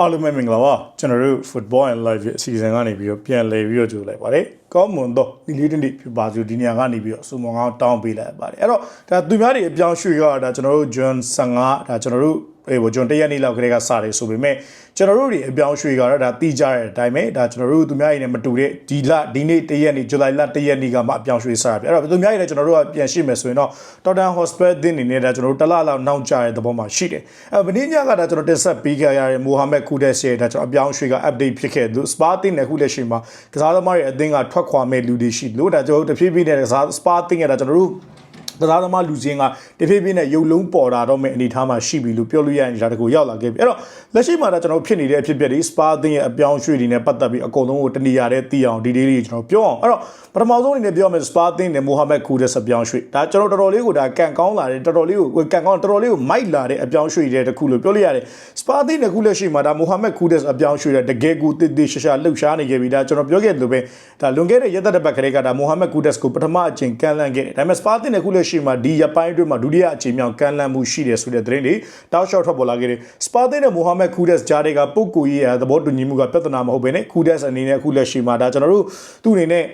အားလုံးပဲမင်္ဂလာပါကျွန်တော်တို့ Football and Live ရဲ့အစီအစဉ်ကနေပြီးတော့ပြန်လည်ပြီးတော့ကြိုလိုက်ပါတယ်ကောင်းမွန်တော့ဒီလေးတနေ့ဖြစ်ပါစို့ဒီနေရာကနေပြီးတော့စုံမကောင်းတောင်းပေးလိုက်ပါတယ်အဲ့တော့ဒါသူများတွေအပြောင်းရွှေ့ရတာကျွန်တော်တို့ John 15ဒါကျွန်တော်တို့ အေးဘောကျွန်တော်တရက်နေ့လောက်ကလေးကစတယ်ဆိုပေမဲ့ကျွန်တော်တို့တွေအပြောင်းရွှေ့ကတော့ဒါတိကြတဲ့အတိုင်းပဲဒါကျွန်တော်တို့သူများတွေနဲ့မတူတဲ့ဒီလဒီနေ့တရက်နေ့ဇူလိုင်လတရက်နေ့ကမှအပြောင်းရွှေ့စတာပြအဲ့တော့သူများတွေလည်းကျွန်တော်တို့ကပြန်ရှိမယ်ဆိုရင်တော့ Tottenham Hotspur တင်းနေနဲ့ဒါကျွန်တော်တို့တစ်လလောက်နောက်ကျတဲ့သဘောမှာရှိတယ်အဲ့မင်းညကဒါကျွန်တော်တက်ဆက်ပေးခဲ့ရတဲ့ Mohamed Kudus ရဲ့ဒါကျွန်တော်အပြောင်းရွှေ့က update ဖြစ်ခဲ့သူ Spa တင်းနဲ့ခုလက်ရှိမှာကစားသမားတွေအသင်းကထွက်ခွာမဲ့လူတွေရှိလို့ဒါကျွန်တော်တို့တဖြည်းဖြည်းနဲ့ကစား Spa တင်းရဲ့ဒါကျွန်တော်တို့ ကစားသမားလူချင်းကတဖြည်းဖြည်းနဲ့ရုပ်လုံးပေါ်တာတော့မဲ့အနေထားမှာရှိပြီလို့ပြောလို့ရရင်ဒါတကူရောက်လာခဲ့ပြီအဲ့တော့လက်ရှိမှာတော့ကျွန်တော်ဖြစ်နေတဲ့အဖြစ်အပျက်တွေ Spa အသင်းရဲ့အပြောင်းရွှေ့တွေနဲ့ပတ်သက်ပြီးအကုန်လုံးကိုတနေရာတဲ့သိအောင်ဒီဒေးလေးကျွန်တော်ပြောအောင်အဲ့တော့ပထမဆုံးအနေနဲ့ပြောမယ် Spa အသင်းနဲ့ Mohamed Kudus အပြောင်းရွှေ့ဒါကျွန်တော်တော်တော်လေးကိုဒါကန်ကောင်းလာတယ်တော်တော်လေးကိုကန်ကောင်းတော်တော်လေးကိုမိုက်လာတဲ့အပြောင်းရွှေ့တဲ့တခုလို့ပြောလို့ရတယ် Spa အသင်းနဲ့ခုလက်ရှိမှာဒါ Mohamed Kudus အပြောင်းရွှေ့တဲ့တကယ်ကိုတစ်တစ်ရှာရှာလှုပ်ရှားနေခဲ့ပြီဒါကျွန်တော်ပြောခဲ့တယ်လို့ပဲဒါလွန်ခဲ့တဲ့ရက်သက်တစ်ပတ်ကလေးကဒါ Mohamed Kudus ကိုပထမအချိန်ကန်လန့်ခဲ့တယ်ဒါပေမဲ့ Spa အသင်းနဲ့ခုလက်ရှိမှာဒီရပိုင်းအတွင်းမှာဒုတိယအချိန်မြောက်ကန်လန့်မှုရှိတယ်ဆိုတဲ့သတင်းတွေတောက်လျှောက်ထွက်ပေါ်လာခဲ့တယ်။ Spa သင်းနဲ့ Mohamed Kudus ကြားတွေကပုတ်ကိုရေးရသဘောတူညီမှုကပြဿနာမဟုတ်ဘဲနဲ့ Kudus အနေနဲ့အခုလက်ရှိမှာဒါကျွန်တော်တို့သူ့အနေနဲ့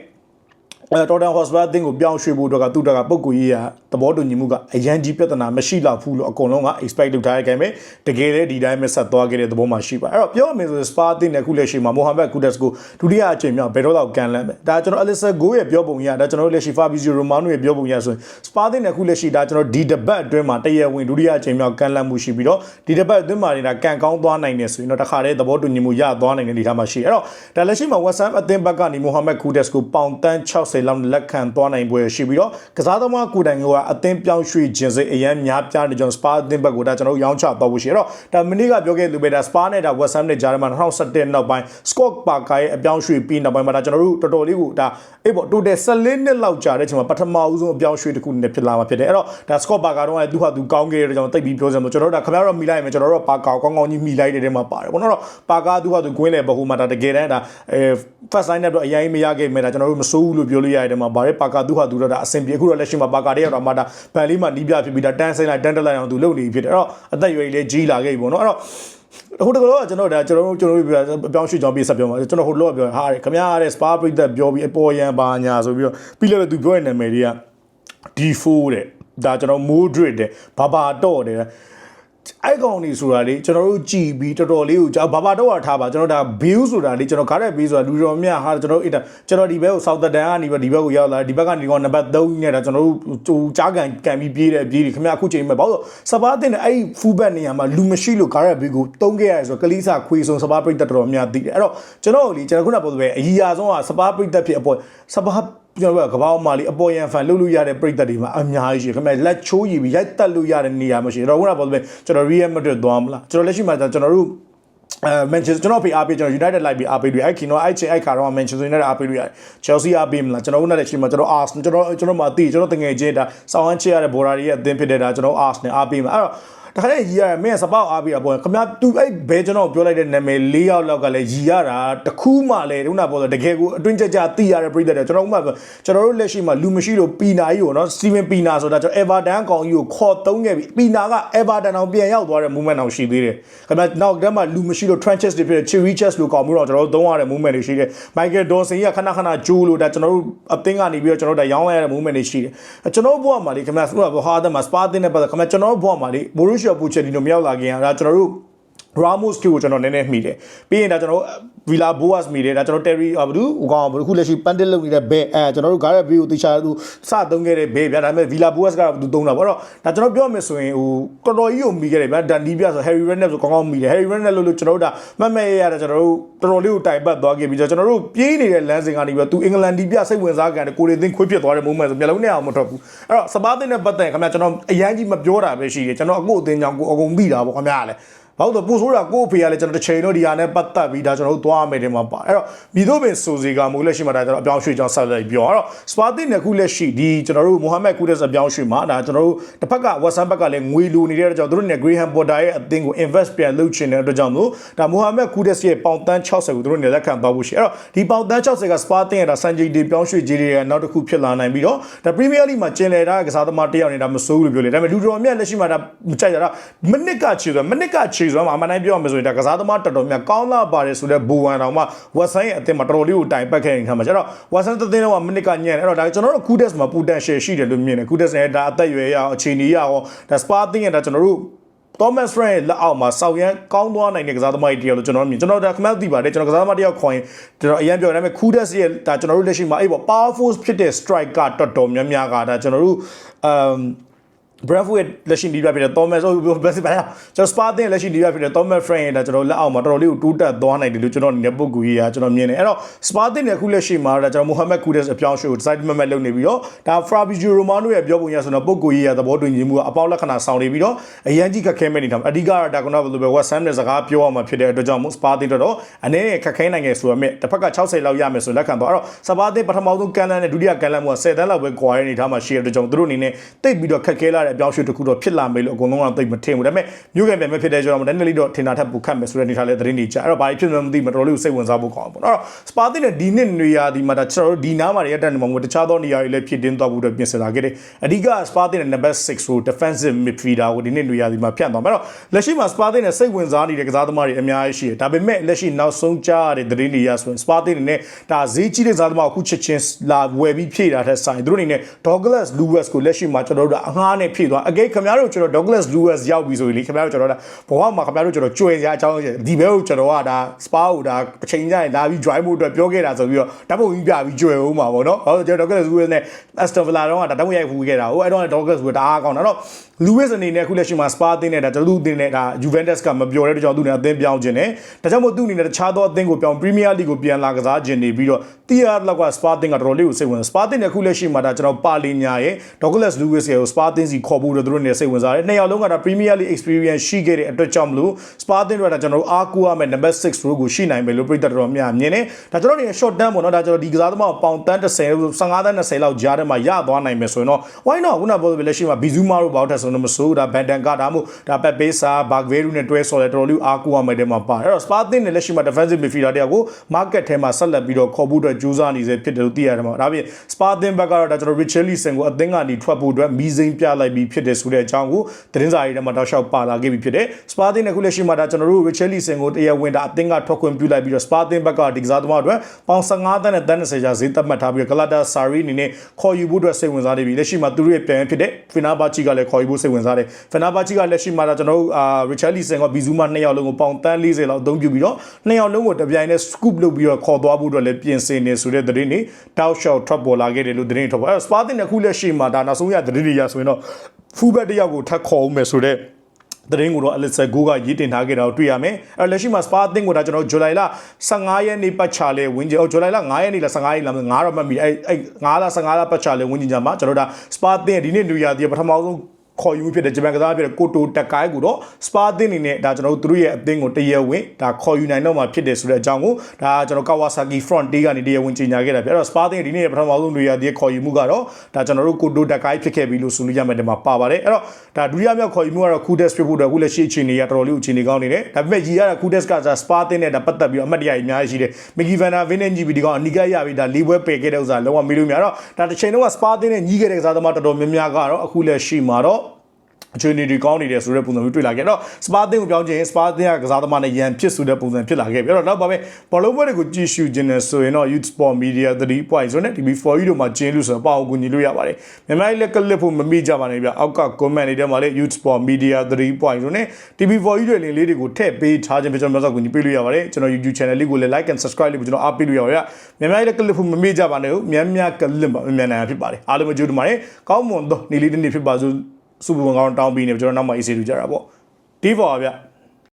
အဲတော်တန်ဟော့စပါအသင်းကိုပြောင်းရွှေ့ဖို့အတွက်ကသူ့တကပုံကူရေးရသဘောတူညီမှုကအရန်ကြီးပြဿနာမရှိတော့ဘူးလို့အကုန်လုံးက expect လုပ်ထားရခဲ့မယ်တကယ်လည်းဒီတိုင်းပဲဆက်သွားခဲ့တဲ့သဘောမှရှိပါအဲ့တော့ပြောရမယ်ဆိုရင် Spa အသင်းနဲ့ခုလက်ရှိမှာ Mohamed Kudus ကိုဒုတိယအချိန်မြောက်ဘယ်တော့တော့ကန်လန်းပဲဒါကျွန်တော် Alisa Go ရဲ့ပြောပုံရဒါကျွန်တော်တို့လက်ရှိ Fabrizio Romano ရဲ့ပြောပုံရဆိုရင် Spa အသင်းနဲ့ခုလက်ရှိဒါကျွန်တော်ဒီတပတ်အတွင်းမှာတရဝင်ဒုတိယအချိန်မြောက်ကန်လန်းမှုရှိပြီးတော့ဒီတပတ်အတွင်းမှာနေတာကန်ကောင်းသွားနိုင်တယ်ဆိုရင်တော့တခါတည်းသဘောတူညီမှုရသွားနိုင်တဲ့အနေအထားမှာရှိအဲ့တော့ဒါလက်ရှိမှာ West Ham အသင်းဘက်ကနေ Mohamed Kudus ကိုပေါင်တန်း60လောက်လက်ခံသွားနိုင်ပွဲရှိပြီးတော့ကစားသမားကိုယ်တိုင်ကအသင်းပြောင်းရွှေ့ခြင်းစိတ်အရန်များပြားနေကြောင်း Spa အသင်းဘက်ကဒါကျွန်တော်ရောင်းချသွားဖို့ရှိရတော့ဒါမနေ့ကပြောခဲ့လူပဲဒါ Spa နဲ့ဒါ West Ham နဲ့ဂျာမန်2017နောက်ပိုင်း Scott Parker ရဲ့အပြောင်းရွှေ့ပြီးနောက်ပိုင်းမှာဒါကျွန်တော်တို့တော်တော်လေးကိုဒါအေးပေါ့ total 14နှစ်လောက်ကြာတဲ့အချိန်မှာပထမဦးဆုံးအပြောင်းရွှေ့တစ်ခုနဲ့ဖြစ်လာမှာဖြစ်တယ်အဲ့တော့ဒါ Scott Parker တော့သူဟာသူကောင်းခဲ့တဲ့ကြောင့်တိတ်ပြီးပြောစမ်းလို့ကျွန်တော်တို့ဒါခင်ဗျားတို့မိလိုက်ရင်ကျွန်တော်တို့ Parker ကောင်းကောင်းကြီးမိလိုက်တဲ့ထဲမှာပါတယ်ဘောနော်တော့ Parker သူဟာသူကွင်းလေဘဟုမှာဒါတကယ်တမ်းဒါအဲ first sign နဲ့တော့အရင်မရခဲ့မဲ့ဒါကျွန်တော်တို့မစိုးဘူးလို့ပြောလို့ရတဲ့ထဲမှာဗါရဲ Parker သူဟာသူတော့ဒါအဆင်ပြေအခုတော့လက်ရှိမှာ Parker တယောက်တော့မှဒါဗန်လေးမှာနီးပြဖြစ်ပြီးဒါတန်းဆိုင်လိုက်တန်းတက်လိုက်အောင်သူလုပ်နေဖြစ်တယ်အဲ့တော့အသက်အရွယ်လေးကြီးလာခဲ့ပြီပေါ့နော်အဲ့တော့ဟိုတကတော့ကျွန်တော်ဒါကျွန်တော်တို့ကျွန်တော်တို့ပြောင်းရွှေ့ကြောင်းပြဆက်ပြောမှာကျွန်တော်ဟိုလောကပြောဟာခမရတဲ့ spa ပြိသက်ပြောပြီးအပေါ်ရန်ပါညာဆိုပြီးတော့ပြီးလည်းသူပြောတဲ့နာမည်တွေက D4 တဲ့ဒါကျွန်တော် Modric တဲ့ဘာဘာတော့တဲ့ အဲ့ကောင်နေဆိုတာလေကျွန်တော်တို့ကြည်ပြီးတော်တော်လေးကိုဘာဘာတော့ထားပါကျွန်တော်ဒါ view ဆိုတာလေကျွန်တော်ကားတဲ့ view ဆိုတာလူတော်မြတ်ဟာကျွန်တော်အဲ့ဒါကျွန်တော်ဒီဘက်ကို South Than ကနေပြီးဒီဘက်ကိုရောက်လာဒီဘက်ကနေကောင်နံပါတ်3နဲ့ဒါကျွန်တော်တို့ကြားကန်ကန်ပြီးပြေးတယ်ပြေးတယ်ခင်ဗျအခုချိန်မှာဘာလို့စပါးတင်တဲ့အဲ့ full back နေရာမှာလူမရှိလို့ကားတဲ့ view ကိုတုံးခဲ့ရတယ်ဆိုတော့ကလေးစာခွေဆုံးစပါးပြိတ္တတော်များသိတယ်အဲ့တော့ကျွန်တော်လေကျွန်တော်ခုနပြောသလိုပဲအကြီးအဆုံးကစပါးပြိတ္တဖြစ်အပေါ်စပါး ကျွန်တော်ကကပောက်မာလီအပေါ်ရန်ဖန်လှုပ်လို့ရတဲ့ပြိတ္တတွေမှာအများကြီးရှိခင်ဗျလက်ချိုးရည်ပြီးရိုက်တက်လို့ရတဲ့နေရာမရှိတော့ခုနကပြောသလိုပဲကျွန်တော် Real Madrid သွားမလားကျွန်တော်လက်ရှိမှာကျွန်တော်တို့အဲ Manchester ကျွန်တော်ဖေးအားပေးကျွန်တော် United လိုက်ပြီးအားပေးတွေ့အဲ့ခင်တော့အဲ့ချိန်အဲ့ခါတော့ Manchester United အားပေးလို့ရတယ် Chelsea အားပေးမလားကျွန်တော်ဦးနဲ့လည်းရှိမှာကျွန်တော် Arsenal ကျွန်တော်ကျွန်တော်မှသိကျွန်တော်တငယ်ချင်းဒါစောင်းဟန်းချရတဲ့ဘော်ရာတွေရဲ့အသင်းဖြစ်တဲ့ဒါကျွန်တော် Arsenal အားပေးမှာအဲ့တော့ တခါတည်းရီရမင်းစပောက်အားပြီးတာပေါ့ခင်ဗျာသူအဲ့ဘဲကျွန်တော်ပြောလိုက်တဲ့နာမည်၄ယောက်လောက်ကလည်းရီရတာတခုမှလည်းခုနပြောတကယ်ကိုအတွင်းကြကြသိရတဲ့ပြည်သက်တွေကျွန်တော်ဥမှကျွန်တော်တို့လက်ရှိမှာလူမရှိလို့ပီနာကြီးကိုနော်စတီဗင်ပီနာဆိုတာကျွန်တော် Everton ကောင်ကြီးကိုခေါ်သုံးခဲ့ပြီပီနာက Everton အောင်ပြန်ရောက်သွားတဲ့ movement အောင်ရှိသေးတယ်ခင်ဗျာနောက်တည်းမှာလူမရှိလို့ Trenches တွေဖြစ်တဲ့ Cherry Chess လို့ကောင်မှုတော့ကျွန်တော်တို့သုံးရတဲ့ movement တွေရှိတယ် Michael Dawson ကခဏခဏဂျိုးလို့ဒါကျွန်တော်တို့အသင်းကနေပြီးတော့ကျွန်တော်တို့ဒါရောင်းလိုက်ရတဲ့ movement တွေရှိတယ်ကျွန်တော်ဘဝမှာလေခင်ဗျာဆိုတော့ဟာတဲ့မှာ Spa တင်တဲ့ပတ်သက်ခင်ဗျာကျွန်တော်ဘဝမှာလေ Borussia Pochettino မြောက်လာခင်ကဒါကျွန်တော်တို့ Ramos ကိုကျွန်တော်နည်းနည်းမှီတယ်ပြီးရင်ဒါကျွန်တော်တို့ Villa Boas မှီတယ်ဒါကျွန်တော် Terry ဘာဘူးဟိုကောင်ဘာခုလက်ရှိ Pandit လုပ်နေတဲ့ Bay အဲကျွန်တော်တို့ Gareth Bale ကိုတေချာသူစသုံးခဲ့တဲ့ Bay ဗျာဒါပေမဲ့ Villa Boas ကသူသုံးတာပေါ့တော့ဒါကျွန်တော်ပြောမယ်ဆိုရင်ဟိုတော်တော်ကြီးကိုမှီခဲ့တယ်ဗျာဒါနီးပြဆို Harry Redknapp ဆိုကောင်းကောင်းမှီတယ် Harry Redknapp လို့လို့ကျွန်တော်တို့ဒါမှတ်မဲ့ရတာကျွန်တော်တို့တော်တော်လေးကိုတိုင်ပတ်သွားခဲ့ပြီးကျွန်တော်တို့ပြေးနေတဲ့လမ်းစဉ်ကနေပြီးတော့သူအင်္ဂလန်ဒီပြစိတ်ဝင်စားကန်တဲ့ကိုရီသင်းခွေးဖြစ်သွားတဲ့ moment ဆိုမျက်လုံးနဲ့အောင်မထွက်ဘူးအဲ့တော့စပါးသင်းနဲ့ပတ်သက်ခင်ဗျာကျွန်တော်အရန်ကြီးမပြောတာပဲရှိတယ်ကျွန်တော်အကိုအသင်းကြောင့်ကိုအကုန်ပြီးတာပေါ့ခင်ဗျာလည်း ဘာလို့ပို့ဆိုးတာကို့ဖေကလည်းကျွန်တော်တစ်ချိန်တော့ဒီဟာနဲ့ပတ်သက်ပြီးဒါကျွန်တော်တို့သွားမယ်တင်မှာပါအဲ့တော့မိတို့ပင်ဆိုစီကမူလက်ရှိမှာဒါကျွန်တော်အပြောင်းရွှေ့ကြောင်းဆက်လိုက်ပြောအဲ့တော့စပါတင်နဲ့ခုလက်ရှိဒီကျွန်တော်တို့မိုဟာမက်ကူဒက်စ်အပြောင်းရွှေ့မှာဒါကျွန်တော်တို့တစ်ဖက်ကဝက်ဆမ်ဘက်ကလည်းငွေလိုနေတဲ့အတွက်ကြောင့်တို့နဲ့ Graham Potter ရဲ့အသင်းကို invest ပြန်လုပ်ချင်တဲ့အတွက်ကြောင့်မို့ဒါမိုဟာမက်ကူဒက်စ်ရဲ့ပေါင်တန်း60ကိုတို့နဲ့လက်ခံသွားဖို့ရှိအဲ့တော့ဒီပေါင်တန်း60ကစပါတင်ရဲ့ဒါစံချိန်ဒီပြောင်းရွှေ့ကြီးတွေရဲ့နောက်တစ်ခုဖြစ်လာနိုင်ပြီးတော့ဒါ Premier League မှာကျင်လည်တာကစားသမားတယောက်နေတာမစိုးဘူးလို့ပြောလေဒါပေမဲ့လူတော်မြတ်လက်ရှိမှာဒါမကြိုက်ကြတာမနစ်ကချေဆိုမနစ်ကချေရှည်စွမ်းမှာအမှန်တိုင်းပြောရမယ်ဆိုရင်ဒါကစားသမားတော်တော်များကောင်းလာပါတယ်ဆိုတော့ဘူဝမ်တောင်မှဝက်ဆိုင်ရဲ့အသင်းမှာတော်တော်လေးကိုတိုင်ပတ်ခဲ့နေတာမှာကျတော့ဝက်ဆန်သင်းတော့မိနစ်ကညံ့အဲ့တော့ဒါကျွန်တော်တို့ကူဒက်မှာပူတန်ရှယ်ရှိတယ်လို့မြင်တယ်ကူဒက်နဲ့ဒါအသက်အရွယ်ရအောင်အခြေအနေရအောင်ဒါစပါသင်းရဲ့ဒါကျွန်တော်တို့ Thomas Frank လက်အောက်မှာစောက်ရန်ကောင်းသွားနိုင်တဲ့ကစားသမားတွေတယောက်လို့ကျွန်တော်မြင်ကျွန်တော်ဒါခမက်သိပါတယ်ကျွန်တော်ကစားသမားတယောက်ခေါ်ရင်ကျွန်တော်အရင်ပြောတယ်ဒါပေမဲ့ Kudas ရဲ့ဒါကျွန်တော်တို့လက်ရှိမှာအဲ့ပေါ့ powerful ဖြစ်တဲ့ striker တော်တော်များများကဒါကျွန်တော်တို့အ မ် Bravo ရဲ့လက်ရှိဒီပြဖြစ်တဲ့ Thomas ဟိုဘယ်စပါလဲကျွန်တော် Spa တဲ့လက်ရှိဒီပြဖြစ်တဲ့ Thomas Frank ရဲ့ဒါကျွန်တော်လက်အောက်မှာတော်တော်လေးကိုတိုးတက်သွားနိုင်တယ်လို့ကျွန်တော်အနေနဲ့ပုဂ္ဂိုလ်ကြီးကကျွန်တော်မြင်တယ်အဲ့တော့ Spa တဲ့အခုလက်ရှိမှာဒါကျွန်တော် Mohamed Kudus အပြောင်းအရွှေ့ကို design မမတ်လုပ်နေပြီးတော့ဒါ Fabrizio Romano ရဲ့ပြောပုံရဆိုတော့ပုဂ္ဂိုလ်ကြီးရဲ့သဘောတူညီမှုကအပေါက်လက္ခဏာဆောင်နေပြီးတော့အရန်ကြီးခက်ခဲမဲ့နေတယ်အဓိကတော့ဒါကတော့ဘယ်လိုပဲ West Ham နဲ့စကားပြောရမှာဖြစ်တဲ့အတွက်ကြောင့်မို့ Spa တဲ့တော့အနေနဲ့ခက်ခဲနိုင်ငယ်ဆိုရမယ်တစ်ဖက်က60လောက်ရမယ်ဆိုလက်ခံတော့အဲ့တော့ Spa တဲ့ပထမဆုံးကန်လန်နဲ့ဒုတိယကန်လန်က10တန်းလောက်ပဲကွာရနေထားမှာရှိတဲ့အတွက်ကြောင့်သူတို့အနေနဲ့တိတ်ပြီးတော့ခက်ခဲလာတဲ့အပြောင်းအရွှေ့တစ်ခုတော့ဖြစ်လာမယ်လို့အကုန်လုံးကတော့သိမထင်ဘူးဒါပေမဲ့မြို့ကန်ပြန်မဲ့ဖြစ်တဲ့ကြောင့်နည်းနည်းလေးတော့ထင်တာထက်ပိုခတ်မယ်ဆိုတဲ့အနေထားလေးသတင်းတွေကြားအဲ့တော့ဘာဖြစ်မှမသိမတော်လို့စိတ်ဝင်စားဖို့ကောင်းပါတော့စပါတင်နဲ့ဒီနှစ်နေရာဒီမှာဒါကျွန်တော်တို့ဒီနားမှာရတဲ့နေမှာမဟုတ်တခြားသောနေရာတွေလည်းဖြစ်တင်းသွားဖို့တော့ပြင်ဆင်လာခဲ့တယ်အဓိကစပါတင်နဲ့ number 6 row defensive midfielder ကိုဒီနှစ်နေရာဒီမှာဖြတ်သွားမှာအဲ့တော့လက်ရှိမှာစပါတင်နဲ့စိတ်ဝင်စားနေတဲ့ကစားသမားတွေအများကြီးရှိတယ်ဒါပေမဲ့လက်ရှိနောက်ဆုံးကြားရတဲ့သတင်းတွေရဆိုရင်စပါတင်နဲ့ဒါဈေးကြီးတဲ့ကစားသမားကိုအခုချက်ချင်းလာဝယ်ပြီးဖြည့်တာတဲ့ဆိုင်သူတို့အနေနဲ့ Douglas Lewis ကိုလက်ရှိမှာကျွန်တော်တို့ကအငှားနဲ့ဖြည့်သွားအကိခင်ဗျားတို့ကျွန်တော် Douglas Lewis ရောက်ပြီဆိုရင်လေခင်ဗျားတို့ကျွန်တော်တို့ဘဝမှာခင်ဗျားတို့ကျွန်တော်ကြွယ်စရာအကြောင်းရှိတယ်ဒီဘဲကိုကျွန်တော်ကဒါ spa ကိုဒါတစ်ချိန်ကျရင်လာပြီး drive ဖို့အတွက်ပြောခဲ့တာဆိုပြီးတော့ဓာတ်ပုံကြီးပြပြီးကြွယ်ဦးမှာပေါ့နော်ဟောကျွန်တော် Douglas Lewis နဲ့ Aston Villa တော့ကဒါဓာတ်ပုံရိုက်ဖူးခဲ့တာဟိုအဲ့တော့ Douglas Lewis တအားကောင်းတာတော့ Lewis အနေနဲ့အခုလက်ရှိမှာ spa အသင်းနဲ့ဒါတူအသင်းနဲ့ဒါ Juventus ကမပြောတဲ့ကြောင့်သူနဲ့အသင်းပြောင်းခြင်းနဲ့ဒါကြောင့်မို့သူအနေနဲ့တခြားသောအသင်းကိုပြောင်း Premier League ကိုပြန်လာကစားခြင်းနေပြီးတော့တီယာလောက်က spa အသင်းကတော်တော်လေးကိုစိတ်ဝင် spa အသင်းနဲ့အခုလက်ရှိမှာဒါကျွန်တော်ပါလီညာရဲ့ Douglas Lewis ရဲ့ spa အသင်းစီခေါ်ဖို့တော့သူတို့နေစိတ်ဝင်စားတယ်နှစ်ယောက်လုံးကဒါ Premier League experience ရှိခဲ့တဲ့အတွက်ကြောင့်မလို့ spa အသင်းတွေကဒါကျွန်တော်တို့အားကိုးရမယ် number 6 row ကိုရှိနိုင်မယ်လို့ပြည်သက်တော်များမြင်တယ်ဒါကျွန်တော်တို့ short term ပေါ့နော်ဒါကျွန်တော်ဒီကစားသမားပေါင်တန်း30 15တန်း20လောက်ကြားထဲမှာရသွားနိုင်မယ်ဆိုရင်တော့ why not ခုနပြောလို့လက်ရှိမှာဘီဇူမာတို့ဘောက်ထက်ဆိုတော့မဆိုးဒါဘန်တန်ကဒါမှမဟုတ်ဒါပက်ပေးစာဘတ်ဗေရူနဲ့တွဲဆော်လဲတော်တော်လေးအားကိုးရမယ်တဲ့မှာပါအဲ့တော့ spa အသင်းနဲ့လက်ရှိမှာ defensive midfielder တယောက်ကို market ထဲမှာဆက်လက်ပြီးတော့ခေါ်ဖို့အတွက်ကြိုးစားနေစေဖြစ်တယ်လို့သိရတယ်မှာဒါပြင် spa အသင်းဘက်ကတော့ဒါကျွန်တော် Richarlison ကိုအသင်းကနေထွက်ဖို့အတွက်မီးစိမ်းပြလိုက်ပြီးဖြစ်တယ်ဆိုတဲ့အကြောင်းကိုသတင်းစာရေးထဲမှာတောက်လျှောက်ပါလာခဲ့ပြီးဖြစ်တယ် spa အသင်းနဲ့ခုလက်ရှိမှာဒါကျွန်တော်တို့ Richarlison ကိုတရားဝင်တာအသင်းကထွက်ခွင့်ပြုလိုက်ပြီးတော့ spa အသင်းဘက်ကဒီကစားသမားအတွက်ပေါင်15တန်းနဲ့တန်း20ကျဈေးသတ်မှတ်ထားပြီးတော့ Galatasaray အနေနဲ့ခေါ်ယူဖို့အတွက်စိတ်ဝင်စားနေပြီလက်ရှိမှာသူတို့ရဲ့ပြန်ဖြစ်တဲ့ Fenerbahce ကလည်းခေါ်ယူဖို့စိတ်ဝင်စားတယ် Fenerbahce ကလက်ရှိမှာဒါကျွန်တော်တို့အာ Richarlison က Bizuma နှစ်ယောက်လုံးကိုပေါင်တန်း40လောက်အသုံးပြုပြီးတော့နှစ်ယောက်လုံးကိုတပြိုင်တည်း scoop လုပ်ပြီးတော့ခေါ်သွားဖို့အတွက်လည်းပြင်ဆင်နေဆိုတဲ့သတင်းတွေတောက်လျှောက်ထွက်ပေါ်လာခဲ့တယ်လို့သတင်းထွက်ပေါ်အဲ့တော့ Spa တင်အခုလက်ရှိမှာဒါနောက်ဆုံးရသတင်းတွေရဆိုရင်တော့ fullback တစ်ယောက်ကိုထပ်ခေါ်ဦးမယ်ဆိုတဲ့ သတင်းကိုတော့ Alexa Go ကရေးတင်ထားခဲ့တာကိုတွေ့ရမယ်။အဲလက်ရှိမှာ Spa အသင်းကိုဒါကျွန်တော်ဇူလိုင်လ15ရက်နေ့ပတ်ချလဲဝင်းကျင်။အော်ဇူလိုင်လ9ရက်နေ့လား15ရက်လား9တော့မှတ်မိ။အဲအဲ9လား15လားပတ်ချလဲဝင်းကျင်ကြမှာကျွန်တော်ဒါ Spa အသင်းဒီနေ့လူရသည်ပထမဆုံး ခေါ်ယူဖြစ်တဲ့ဂျပန်ကစားဖြစ်တဲ့ကိုတိုတက်ကိုင်းကိုတော့စပါအသင်းအနေနဲ့ဒါကျွန်တော်တို့သူတို့ရဲ့အသင်းကိုတရဝင်ဒါခေါ်ယူနိုင်တော့မှာဖြစ်တယ်ဆိုတဲ့အကြောင်းကိုဒါကျွန်တော် Kawasaki Front Day ကနေတရဝင်ကြေညာခဲ့တာပြအဲ့တော့စပါအသင်းဒီနေ့ပထမဆုံးတွေရတဲ့ခေါ်ယူမှုကတော့ဒါကျွန်တော်တို့ကိုတိုတက်ကိုင်းဖြစ်ခဲ့ပြီလို့ဆိုလို့ရမယ်ဒီမှာပါပါတယ်အဲ့တော့ဒါဒုတိယမြောက်ခေါ်ယူမှုကတော့ Kudes ဖြစ်ဖို့အတွက်အခုလက်ရှိအခြေအနေကတော်တော်လေးအခြေအနေကောင်းနေတယ်ဒါပေမဲ့ကြီးရတဲ့ Kudes ကစပါအသင်းနဲ့ဒါပတ်သက်ပြီးတော့အမှတ်တရအများကြီးရှိတယ် Mickey Van Der Ven နဲ့ညီပြီးဒီကောင်အနီကရပြီဒါလေးပွဲပယ်ခဲ့တဲ့ဥစ္စာလုံးဝမေးလို့မရတော့ဒါတစ်ချိန်လုံးကစပါအသင်းနဲ့ညီးခဲ့တဲ့ကစားသမားတော်တော်များများကတော့အခုလက်ရှိမှာတော့ အခြေအနေတွေကောင်းနေတယ်ဆိုတဲ့ပုံစံမျိုးတွေ့လာခဲ့တော့စပါသင်းကိုပြောင်းခြင်းစပါသင်းကကစားသမားနဲ့ရန်ဖြစ်ဆိုတဲ့ပုံစံဖြစ်လာခဲ့ပြီအဲ့တော့နောက်ပါပဲဘောလုံးပွဲတွေကိုကြည့်ရှုခြင်းနဲ့ဆိုရင်တော့ Youth Sport Media 3 point ဆိုနဲ့ TV4 တို့မှာကျင်းလို့ဆိုတော့ပေါ့အောင်ကူညီလို့ရပါတယ်မြန်မာပြည်လက်ကလစ်ဖို့မမိကြပါနဲ့ဗျအောက်က comment တွေထဲမှာလည်း Youth Sport Media 3 point ဆိုနဲ့ TV4 တွေလင်းလေးတွေကိုထည့်ပေးထားခြင်းပဲကျွန်တော်မျိုးစောကူညီပေးလို့ရပါတယ်ကျွန်တော် YouTube channel လေးကိုလည်း like and subscribe လေးကိုကျွန်တော်အားပေးလို့ရပါတယ်မြန်မာပြည်လက်ကလစ်ဖို့မမိကြပါနဲ့မြန်မြန်ကလစ်ပါမြန်မြန်ဖြစ်ပါတယ်အားလုံးကြိုးတူပါတယ်ကောင်းမွန်သောနေ့လေးတစ်နေ့ဖြစ်ပါစို့ စူပူကောင်းတောင်းပြီးနေကျွန်တော်နောက်မှအေးစေလူကြတာပေါ့ဒီပေါ်ပါဗျ